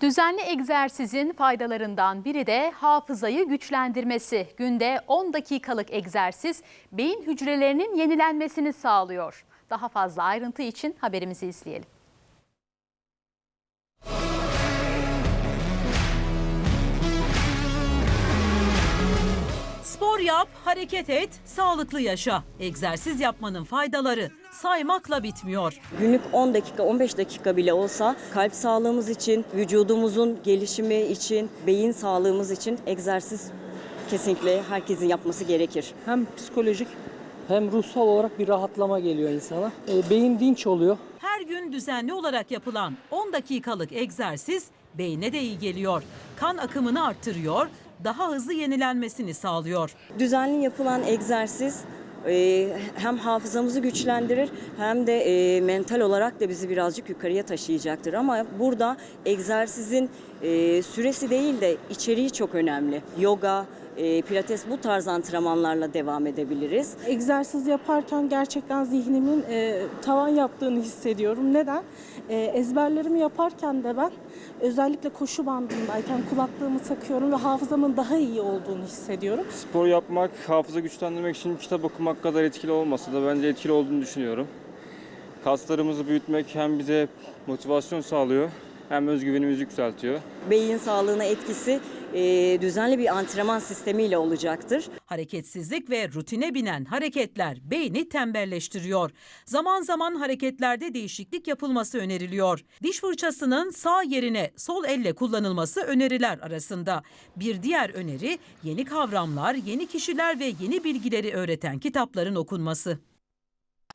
Düzenli egzersizin faydalarından biri de hafızayı güçlendirmesi. Günde 10 dakikalık egzersiz beyin hücrelerinin yenilenmesini sağlıyor. Daha fazla ayrıntı için haberimizi izleyelim. Yap, hareket et, sağlıklı yaşa. Egzersiz yapmanın faydaları saymakla bitmiyor. Günlük 10 dakika, 15 dakika bile olsa kalp sağlığımız için, vücudumuzun gelişimi için, beyin sağlığımız için egzersiz kesinlikle herkesin yapması gerekir. hem psikolojik hem ruhsal olarak bir rahatlama geliyor insana. E, beyin dinç oluyor. Her gün düzenli olarak yapılan 10 dakikalık egzersiz beyne de iyi geliyor. Kan akımını arttırıyor, daha hızlı yenilenmesini sağlıyor. Düzenli yapılan egzersiz e, hem hafızamızı güçlendirir hem de e, mental olarak da bizi birazcık yukarıya taşıyacaktır. Ama burada egzersizin e, süresi değil de içeriği çok önemli. Yoga, e, pilates bu tarz antrenmanlarla devam edebiliriz. egzersiz yaparken gerçekten zihnimin e, tavan yaptığını hissediyorum. Neden? E, ezberlerimi yaparken de ben özellikle koşu bandındayken kulaklığımı takıyorum ve hafızamın daha iyi olduğunu hissediyorum. Spor yapmak, hafıza güçlendirmek için kitap okumak kadar etkili olmasa da bence etkili olduğunu düşünüyorum. Kaslarımızı büyütmek hem bize motivasyon sağlıyor hem özgüvenimizi yükseltiyor. Beyin sağlığına etkisi e, düzenli bir antrenman sistemiyle olacaktır. Hareketsizlik ve rutine binen hareketler beyni tembelleştiriyor. Zaman zaman hareketlerde değişiklik yapılması öneriliyor. Diş fırçasının sağ yerine sol elle kullanılması öneriler arasında. Bir diğer öneri yeni kavramlar, yeni kişiler ve yeni bilgileri öğreten kitapların okunması.